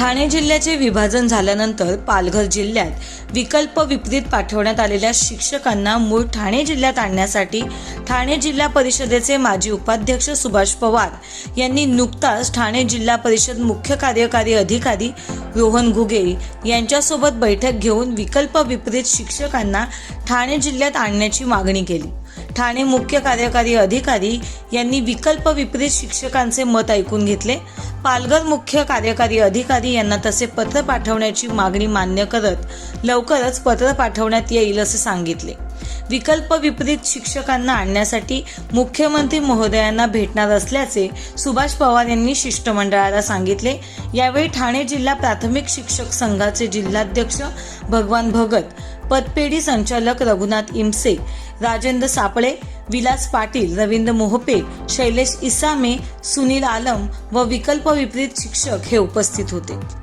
ठाणे जिल्ह्याचे विभाजन झाल्यानंतर पालघर जिल्ह्यात विकल्प विपरीत पाठवण्यात आलेल्या शिक्षकांना मूळ ठाणे जिल्ह्यात आणण्यासाठी ठाणे जिल्हा परिषदेचे माजी उपाध्यक्ष सुभाष पवार यांनी नुकताच ठाणे जिल्हा परिषद मुख्य कार्यकारी अधिकारी रोहन घुगे यांच्यासोबत बैठक घेऊन विकल्प विपरीत शिक्षकांना ठाणे जिल्ह्यात आणण्याची मागणी केली. ठाणे मुख्य कार्यकारी अधिकारी यांनी विकल्प विपरीत शिक्षकांचे मत ऐकून घेतले. पालघर मुख्य कार्यकारी अधिकारी यांना तसे पत्र पाठवण्याची मागणी मान्य करत लवकरच पत्र पाठवण्यात येईल असे सांगितले. विकल्प विपरीत शिक्षकांना आणण्यासाठी मुख्यमंत्री महोदयांना भेटणार असल्याचे सुभाष पवार यांनी शिष्टमंडळाला सांगितले. यावेळी ठाणे जिल्हा प्राथमिक शिक्षक संघाचे जिल्हाध्यक्ष भगवान भगत पदपेढी संचालक रघुनाथ इमसे राजेंद्र सापळे विलास पाटील रवींद्र मोहपे शैलेश इसामे सुनील आलम व विकल्प विपरीत शिक्षक हे उपस्थित होते.